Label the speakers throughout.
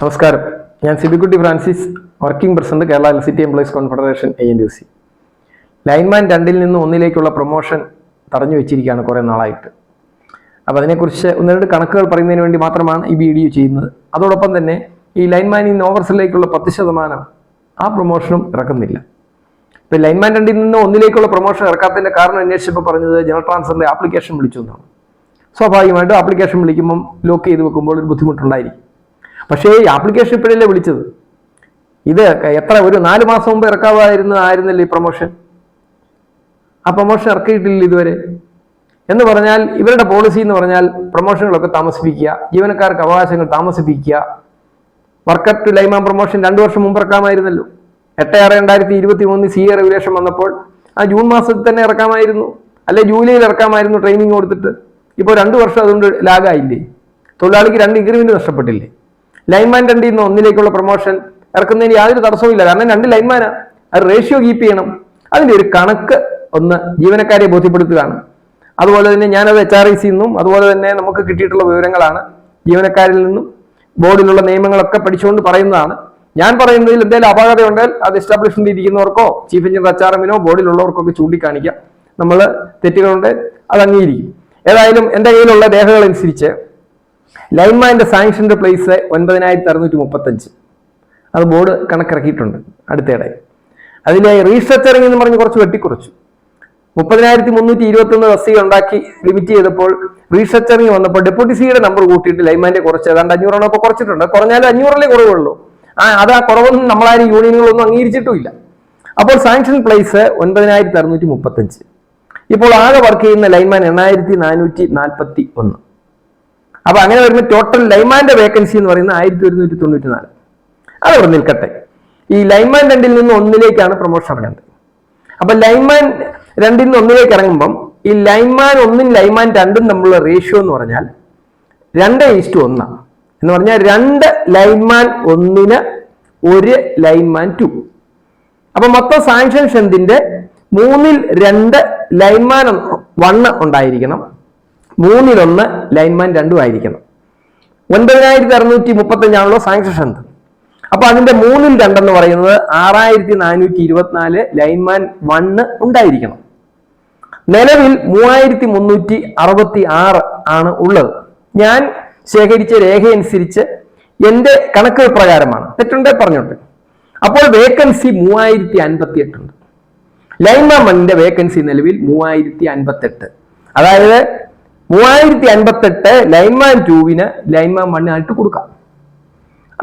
Speaker 1: നമസ്കാരം. ഞാൻ Sibikutty Francis working president Kerala electricity employees confederation A N C. Lineman രണ്ടിൽ നിന്ന് ഒന്നിലേക്കുള്ള പ്രൊമോഷൻ തടഞ്ഞു വെച്ചിരിക്കുകയാണ് കുറേ നാളായിട്ട്. അപ്പോൾ അതിനെക്കുറിച്ച് ഒന്ന് രണ്ട് കണക്കുകൾ പറയുന്നതിന് വേണ്ടി മാത്രമാണ് ഈ വീഡിയോ ചെയ്യുന്നത്. അതോടൊപ്പം തന്നെ ഈ ലൈൻമാൻ ഇൻ ഓവർസിലേക്കുള്ള പത്ത് ശതമാനം ആ പ്രൊമോഷനും ഇറക്കുന്നില്ല. ഇപ്പം ലൈൻമാൻ രണ്ടിൽ നിന്ന് ഒന്നിലേക്കുള്ള പ്രൊമോഷൻ ഇറക്കാത്തതിന്റെ കാരണം അന്വേഷിച്ചപ്പോൾ പറഞ്ഞത് ജനറൽ ട്രാൻസ്ഫറിന്റെ ആപ്ലിക്കേഷൻ വിളിച്ചു എന്നാണ്. സ്വാഭാവികമായിട്ടും ആപ്ലിക്കേഷൻ വിളിക്കുമ്പം ലോക്ക് ചെയ്ത് വെക്കുമ്പോൾ ഒരു ബുദ്ധിമുട്ടുണ്ടായിരിക്കും. പക്ഷേ ഈ ആപ്ലിക്കേഷൻ ഇപ്പോഴല്ലേ വിളിച്ചത്? ഇത് എത്ര ഒരു നാല് മാസം മുമ്പ് ഇറക്കാമായിരുന്ന ആയിരുന്നല്ലേ ഈ പ്രൊമോഷൻ ആ പ്രൊമോഷൻ ഇറക്കിയിട്ടില്ല ഇതുവരെ. എന്ന് പറഞ്ഞാൽ ഇവരുടെ പോളിസി എന്ന് പറഞ്ഞാൽ പ്രൊമോഷനുകളൊക്കെ താമസിപ്പിക്കുക ജീവനക്കാർക്ക് അവകാശങ്ങൾ താമസിപ്പിക്കുക. വർക്കർ ടു ലൈമാൻ പ്രൊമോഷൻ രണ്ടു വർഷം മുമ്പ് ഇറക്കാമായിരുന്നല്ലോ. എട്ട് ആറ് രണ്ടായിരത്തി ഇരുപത്തി മൂന്ന് സി എ റെഗുലേഷൻ വന്നപ്പോൾ ആ ജൂൺ മാസത്തിൽ തന്നെ ഇറക്കാമായിരുന്നു. അല്ലെ ജൂലൈയിൽ ഇറക്കാമായിരുന്നു ട്രെയിനിങ് കൊടുത്തിട്ട്. ഇപ്പോൾ രണ്ട് വർഷം അതുകൊണ്ട് ലാഗായില്ലേ തൊഴിലാളിക്ക് രണ്ട് ഇൻക്രിമെന്റ് നഷ്ടപ്പെട്ടില്ലേ? ലൈൻമാൻ രണ്ടിൽ നിന്ന് ഒന്നിലേക്കുള്ള പ്രൊമോഷൻ ഇറക്കുന്നതിന് യാതൊരു തടസ്സവുമില്ല കാരണം രണ്ട് ലൈൻമാനാ അത് റേഷ്യോ കീപ്പ് ചെയ്യണം. അതിന്റെ ഒരു കണക്ക് ഒന്ന് ജീവനക്കാരെ ബോധ്യപ്പെടുത്തുകയാണ്. അതുപോലെ തന്നെ ഞാനത് എച്ച് ആർ ഐ സി നിന്നും അതുപോലെ തന്നെ നമുക്ക് കിട്ടിയിട്ടുള്ള വിവരങ്ങളാണ് ജീവനക്കാരിൽ നിന്നും ബോർഡിലുള്ള നിയമങ്ങളൊക്കെ പഠിച്ചുകൊണ്ട് പറയുന്നതാണ്. ഞാൻ പറയുന്നതിൽ എന്തെങ്കിലും അപാകത ഉണ്ടെങ്കിൽ അത് എസ്റ്റാബ്ലിഷ്മെന്റ് ഇരിക്കുന്നവർക്കോ ചീഫ് എഞ്ചിനീയർ എച്ച് ആർ എമ്മിനോ ബോർഡിലുള്ളവർക്കോ ഒക്കെ ചൂണ്ടിക്കാണിക്കാം. നമ്മൾ തെറ്റുകളുണ്ട് അത് അംഗീകരിക്കും. ഏതായാലും എന്റെ കയ്യിലുള്ള രേഖകൾ അനുസരിച്ച് ലൈൻമാന്റെ സാങ്ഷന്റെ പ്ലേസ് ഒൻപതിനായിരത്തി അറുന്നൂറ്റി മുപ്പത്തഞ്ച് അത് ബോർഡ് കണക്കിറക്കിയിട്ടുണ്ട് അടുത്തിടെ. അതിലെ റീസ്ട്രക്ചറിംഗ് എന്ന് പറഞ്ഞ് കുറച്ച് വെട്ടിക്കുറച്ചു. മുപ്പതിനായിരത്തി മുന്നൂറ്റി ഇരുപത്തി ഒന്ന് തസ്തിക ഉണ്ടാക്കി ലിമിറ്റ് ചെയ്തപ്പോൾ റീസ്ട്രക്ചറിംഗ് വന്നപ്പോൾ ഡെപ്യൂട്ടി സിയുടെ നമ്പർ കൂട്ടിയിട്ട് ലൈൻമാന്റെ കുറച്ച് ഏതാണ്ട് അഞ്ഞൂറെണ്ണം ഇപ്പോൾ കുറച്ചിട്ടുണ്ട്. കുറഞ്ഞാലും അഞ്ഞൂറിലേ കുറവുള്ളൂ. ആ അത് ആ കുറവൊന്നും നമ്മളാരും യൂണിയനുകളൊന്നും അംഗീകരിച്ചിട്ടുമില്ല. അപ്പോൾ സാങ്ഷൻ പ്ലേസ് ഒൻപതിനായിരത്തി അറുന്നൂറ്റി മുപ്പത്തഞ്ച് ഇപ്പോൾ ആകെ വർക്ക് ചെയ്യുന്ന ലൈൻമാൻ എണ്ണായിരത്തി നാനൂറ്റി നാൽപ്പത്തി ഒന്ന് അപ്പൊ അങ്ങനെ വരുമ്പോൾ ടോട്ടൽ ലൈമാന്റെ വേക്കൻസി എന്ന് പറയുന്നത് ആയിരത്തി ഒരുന്നൂറ്റി തൊണ്ണൂറ്റി നാല് അതവിടെ നിൽക്കട്ടെ. ഈ ലൈമാൻ രണ്ടിൽ നിന്ന് ഒന്നിലേക്കാണ് പ്രൊമോഷൻ ഇറങ്ങേണ്ടത് അപ്പൊ ലൈമാൻ രണ്ടിൽ നിന്ന് ഒന്നിലേക്ക് ഇറങ്ങുമ്പം ഈ ലൈൻമാൻ ഒന്നും ലൈൻമാൻ രണ്ടും തമ്മിലുള്ള റേഷ്യോ എന്ന് പറഞ്ഞാൽ രണ്ട് ഈസ്റ്റു ഒന്നാണ് എന്ന് പറഞ്ഞാൽ രണ്ട് ലൈൻമാൻ ഒന്നിന് ഒരു ലൈൻമാൻ ടു അപ്പൊ മൊത്തം സാങ്ഷൻ ഷെന്തിന്റെ മൂന്നിൽ രണ്ട് ലൈൻമാൻ വണ്ണ് ഉണ്ടായിരിക്കണം. മൂന്നിലൊന്ന് ലൈൻമാൻ രണ്ടും ആയിരിക്കണം. ഒൻപതിനായിരത്തി അറുന്നൂറ്റി മുപ്പത്തഞ്ചാണല്ലോ സാങ്ഷൻ അപ്പൊ അതിന്റെ മൂന്നിൽ രണ്ടെന്ന് പറയുന്നത് ആറായിരത്തി നാനൂറ്റി ഇരുപത്തിനാല് ലൈൻമാൻ വണ്ണ് ഉണ്ടായിരിക്കണം. നിലവിൽ മൂവായിരത്തി മുന്നൂറ്റി അറുപത്തി ആറ് ആണ് ഉള്ളത്. ഞാൻ ശേഖരിച്ച രേഖയനുസരിച്ച് എന്റെ കണക്ക് പ്രകാരമാണ്. തെറ്റുണ്ടേ പറഞ്ഞോട്ടെ. അപ്പോൾ വേക്കൻസി മൂവായിരത്തി അൻപത്തി എട്ടുണ്ട് ലൈൻമാൻ വണ്ണിന്റെ വേക്കൻസി നിലവിൽ മൂവായിരത്തി അൻപത്തെട്ട് അതായത് മൂവായിരത്തി അൻപത്തെട്ട് ലൈൻമാൻ ടൂവിന് ലൈൻമാൻ വണ്ണിനായിട്ട് കൊടുക്കാം.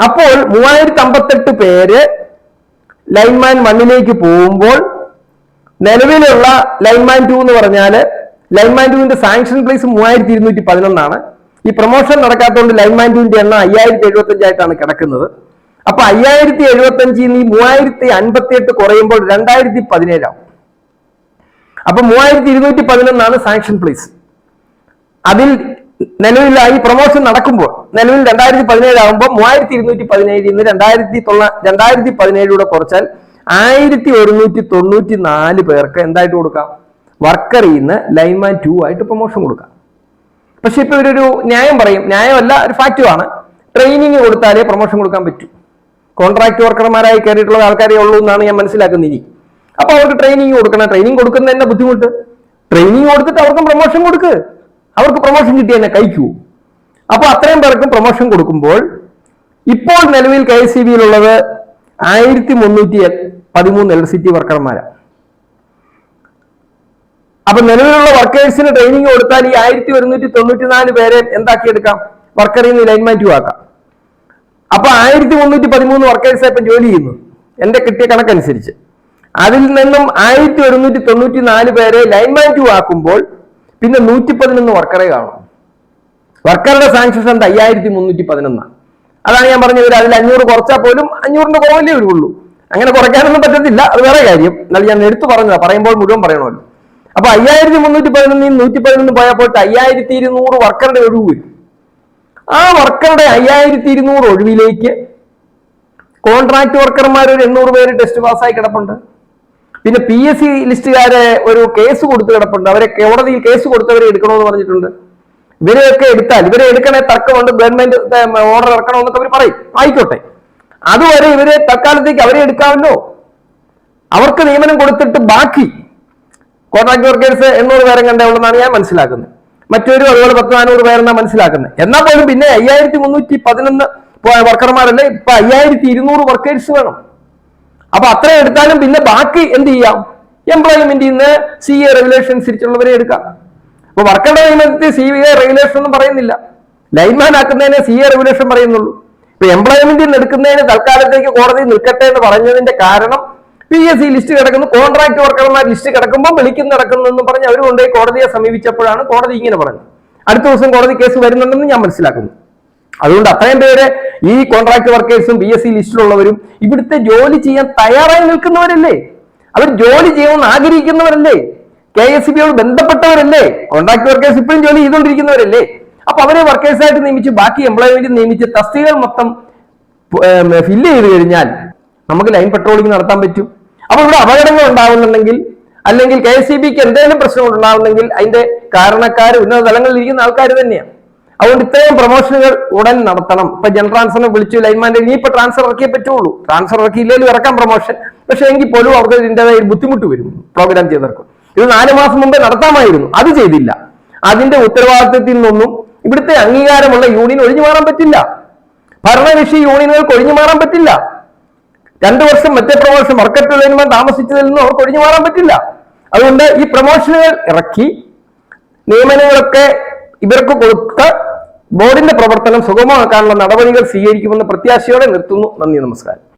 Speaker 1: അപ്പോൾ മൂവായിരത്തി അമ്പത്തെട്ട് പേര് ലൈൻമാൻ വണ്ണിലേക്ക് പോകുമ്പോൾ നിലവിലുള്ള ലൈൻമാൻ ടു എന്ന് പറഞ്ഞാൽ ലൈൻമാൻ ടുവിന്റെ സാങ്ഷൻ പ്ലേസ് മൂവായിരത്തി ഇരുന്നൂറ്റി പതിനൊന്നാണ് ഈ പ്രൊമോഷൻ നടക്കാത്തതുകൊണ്ട് ലൈൻമാൻ ടുവിന്റെ എണ്ണം അയ്യായിരത്തി എഴുപത്തി അഞ്ചായിട്ടാണ് കിടക്കുന്നത്. അപ്പൊ അയ്യായിരത്തി എഴുപത്തി അഞ്ചിൽ നിന്ന് മൂവായിരത്തി അൻപത്തി എട്ട് കുറയുമ്പോൾ രണ്ടായിരത്തി പതിനേഴാവും അപ്പൊ മൂവായിരത്തി ഇരുന്നൂറ്റി പതിനൊന്നാണ് സാങ്ഷൻ പ്ലേസ് അതിൽ നിലവിൽ ഈ പ്രൊമോഷൻ നടക്കുമ്പോൾ നിലവിൽ രണ്ടായിരത്തി പതിനേഴ് ആകുമ്പോൾ മൂവായിരത്തി ഇരുന്നൂറ്റി പതിനേഴിൽ നിന്ന് രണ്ടായിരത്തി തൊള്ള രണ്ടായിരത്തി പതിനേഴിലൂടെ കുറച്ചാൽ ആയിരത്തി ഒരുന്നൂറ്റി തൊണ്ണൂറ്റി നാല് പേർക്ക് എന്തായിട്ട് കൊടുക്കാം? വർക്കറിൽ നിന്ന് ലൈൻമാൻ ടു ആയിട്ട് പ്രൊമോഷൻ കൊടുക്കാം. പക്ഷെ ഇപ്പൊ ഇവരൊരു ന്യായം പറയും. ന്യായമല്ല ഒരു ഫാക്റ്റുമാണ് ട്രെയിനിങ് കൊടുത്താലേ പ്രൊമോഷൻ കൊടുക്കാൻ പറ്റൂ. കോൺട്രാക്ട് വർക്കർമാരായി കയറിയിട്ടുള്ള ആൾക്കാരെ ഉള്ളൂ എന്നാണ് ഞാൻ മനസ്സിലാക്കുന്നത് ഇനി. അപ്പൊ അവർക്ക് ട്രെയിനിങ് കൊടുക്കണം. ട്രെയിനിങ് കൊടുക്കുന്നതിന്റെ ബുദ്ധിമുട്ട്? ട്രെയിനിങ് കൊടുത്തിട്ട് അവർക്ക് പ്രൊമോഷൻ കൊടുക്ക്. അവർക്ക് പ്രൊമോഷൻ കിട്ടി തന്നെ കഴിക്കൂ. അപ്പൊ അത്രയും പേർക്കും പ്രൊമോഷൻ കൊടുക്കുമ്പോൾ ഇപ്പോൾ നിലവിൽ കെ എസ് സി ബിയിലുള്ളത് ആയിരത്തി മുന്നൂറ്റി പതിമൂന്ന് ഇലക്ട്രിസിറ്റി വർക്കർമാരാണ്. അപ്പൊ നിലവിലുള്ള വർക്കേഴ്സിന് ട്രെയിനിങ് കൊടുത്താൽ ഈ ആയിരത്തി ഒരുന്നൂറ്റി തൊണ്ണൂറ്റി നാല് പേരെ എന്താക്കിയെടുക്കാം? വർക്കറിൽ നിന്ന് ലൈൻമാറ്റു ആക്കാം. അപ്പൊ ആയിരത്തി മുന്നൂറ്റി പതിമൂന്ന് വർക്കേഴ്സ് ഇപ്പം ജോലി ചെയ്യുന്നു. എന്റെ കിട്ടിയ കണക്കനുസരിച്ച്. അതിൽ നിന്നും ആയിരത്തി ഒരുന്നൂറ്റി തൊണ്ണൂറ്റി നാല് പേരെ ലൈൻമാറ്റു ആക്കുമ്പോൾ പിന്നെ നൂറ്റി പതിനൊന്ന് വർക്കറെ കാണും. വർക്കറുടെ സാങ്ഷൻ എന്താ? അയ്യായിരത്തി മുന്നൂറ്റി പതിനൊന്നാണ് അതാണ് ഞാൻ പറഞ്ഞത്. ഒരു അതിൽ അഞ്ഞൂറ് കുറച്ചാൽ പോലും അഞ്ഞൂറിന്റെ കുറവല്ലേ വരുള്ളൂ അങ്ങനെ കുറയ്ക്കാനൊന്നും പറ്റത്തില്ല. അത് വേറെ കാര്യം. എന്നാൽ ഞാൻ എടുത്തു പറഞ്ഞതാ. പറയുമ്പോൾ മുഴുവൻ പറയണമല്ലോ. അപ്പൊ അയ്യായിരത്തി മുന്നൂറ്റി പതിനൊന്നിൽ നൂറ്റി പതിനൊന്ന് പോയപ്പോൾ അയ്യായിരത്തി ഇരുന്നൂറ് വർക്കറുടെ ഒഴിവ് വരും. ആ വർക്കറുടെ അയ്യായിരത്തി ഇരുന്നൂറ് ഒഴിവിലേക്ക് കോൺട്രാക്ട് വർക്കർമാർ ഒരു എണ്ണൂറ് പേര് ടെസ്റ്റ് പാസ്സായി കിടപ്പുണ്ട്. പിന്നെ പി എസ് സി ലിസ്റ്റുകാരെ ഒരു കേസ് കൊടുത്ത് കിടപ്പുണ്ട്. അവരെ കോടതിയിൽ കേസ് കൊടുത്തവരെ എടുക്കണമെന്ന് പറഞ്ഞിട്ടുണ്ട്. ഇവരെയൊക്കെ എടുത്താൽ ഇവരെ എടുക്കണേ തർക്കമുണ്ട് ഗവൺമെന്റ് ഓർഡർ ഇറക്കണമെന്നൊക്കെ അവർ പറയും. ആയിക്കോട്ടെ. അതുവരെ ഇവരെ തൽക്കാലത്തേക്ക് അവരെ എടുക്കാമല്ലോ. അവർക്ക് നിയമനം കൊടുത്തിട്ട് ബാക്കി. കോൺട്രാക്ട് വർക്കേഴ്സ് എണ്ണൂറ് പേരെ കണ്ടേ ഉള്ളതാണ് ഞാൻ മനസ്സിലാക്കുന്നത്. മറ്റൊരു അതുപോലെ പത്ത് നാനൂറ് പേരെന്നാണ് മനസ്സിലാക്കുന്നത്. എന്നാൽ പോലും പിന്നെ അയ്യായിരത്തി മുന്നൂറ്റി പതിനൊന്ന് വർക്കർമാരല്ലേ ഇപ്പൊ അയ്യായിരത്തി ഇരുന്നൂറ് വർക്കേഴ്സ് വേണം. അപ്പൊ അത്രയും എടുത്താലും പിന്നെ ബാക്കി എന്ത് ചെയ്യാം? എംപ്ലോയ്മെന്റിൽ നിന്ന് സി എ റെഗുലേഷൻ അനുസരിച്ചുള്ളവരെ എടുക്കാം. അപ്പൊ വർക്കറുടെ നിയമത്തിൽ സി എ റെഗുലേഷൻ ഒന്നും പറയുന്നില്ല. ലൈൻമാൻ ആക്കുന്നതിന് സി എ റെഗുലേഷൻ പറയുന്നുള്ളൂ. ഇപ്പൊ എംപ്ലോയ്മെന്റിൽ എടുക്കുന്നതിന് തൽക്കാലത്തേക്ക് കോടതി നിൽക്കട്ടെ എന്ന് പറഞ്ഞതിന്റെ കാരണം പി എസ് സി ലിസ്റ്റ് കിടക്കുന്നു. കോൺട്രാക്ട് വർക്കർമാർ ലിസ്റ്റ് കിടക്കുമ്പോൾ വിളിക്കുന്ന നടക്കുന്നു എന്ന് പറഞ്ഞ് അവർ കൊണ്ടുപോയി കോടതിയെ സമീപിച്ചപ്പോഴാണ് കോടതി ഇങ്ങനെ പറഞ്ഞത്. അടുത്ത ദിവസം കോടതി കേസ് വരുന്നുണ്ടെന്ന് ഞാൻ മനസ്സിലാക്കുന്നു. അതുകൊണ്ട് അത്രയും പേര് ഈ കോൺട്രാക്ട് വർക്കേഴ്സും പി എസ് സി ലിസ്റ്റിലുള്ളവരും ഇവിടുത്തെ ജോലി ചെയ്യാൻ തയ്യാറായി നിൽക്കുന്നവരല്ലേ? അവർ ജോലി ചെയ്യണമെന്ന് ആഗ്രഹിക്കുന്നവരല്ലേ? കെ എസ് ബിയോട് ബന്ധപ്പെട്ടവരല്ലേ? കോൺട്രാക്ട് വർക്കേഴ്സ് ഇപ്പോഴും ജോലി ചെയ്തുകൊണ്ടിരിക്കുന്നവരല്ലേ? അപ്പൊ അവരെ വർക്കേഴ്സായിട്ട് നിയമിച്ച് ബാക്കി എംപ്ലോയ്മെന്റ് നിയമിച്ച് തസ്തികകൾ മൊത്തം ഫില്ല് ചെയ്ത് കഴിഞ്ഞാൽ നമുക്ക് ലൈൻ പെട്രോളിംഗ് നടത്താൻ പറ്റും. അപ്പൊ ഇവിടെ അപകടങ്ങൾ ഉണ്ടാവുന്നുണ്ടെങ്കിൽ അല്ലെങ്കിൽ കെ എസ് സി ബിക്ക് എന്തെങ്കിലും പ്രശ്നങ്ങൾ ഉണ്ടാവുന്നെങ്കിൽ അതിന്റെ കാരണക്കാർ ഉന്നത തലങ്ങളിൽ ഇരിക്കുന്ന ആൾക്കാർ തന്നെയാണ് അതുകൊണ്ട് ഇത്രയും പ്രൊമോഷനുകൾ ഉടൻ നടത്തണം. ഇപ്പൊ ജനറൽ ട്രാൻസ്ഫറിനെ വിളിച്ചു ലൈൻമാന്റെ ഇനി ഇപ്പൊ ട്രാൻസ്ഫർ ഇറക്കിയേ പറ്റുള്ളൂ. ട്രാൻസ്ഫർ ഇറക്കിയില്ലെങ്കിൽ ഇറക്കാം പ്രൊമോഷൻ പക്ഷെ എങ്കിൽ പോലും അവർക്ക് ഇതിന്റെതായ ഒരു ബുദ്ധിമുട്ട് വരും പ്രോഗ്രാം ചെയ്തവർക്ക്. ഇത് നാല് മാസം മുമ്പേ നടത്താമായിരുന്നു. അത് ചെയ്തില്ല. അതിന്റെ ഉത്തരവാദിത്വത്തിൽ നിന്നൊന്നും ഇവിടുത്തെ അംഗീകാരമുള്ള യൂണിയൻ ഒഴിഞ്ഞു മാറാൻ പറ്റില്ല. ഭരണകക്ഷി യൂണിയനുകൾക്ക് ഒഴിഞ്ഞു മാറാൻ പറ്റില്ല. രണ്ടു വർഷം മറ്റേ പ്രൊമോഷൻ വർക്കറ്റ് ലൈൻമാൻ താമസിച്ചതിൽ നിന്നും അവർക്ക് ഒഴിഞ്ഞു മാറാൻ പറ്റില്ല. അതുകൊണ്ട് ഈ പ്രൊമോഷനുകൾ ഇറക്കി നിയമനങ്ങളൊക്കെ ഇവർക്ക് കൊടുത്ത ബോർഡിന്റെ പ്രവർത്തനം സുഗമമാക്കാനുള്ള നടപടികൾ സ്വീകരിക്കുമെന്ന് പ്രത്യാശയോടെ നിർത്തുന്നു. നന്ദി നമസ്കാരം.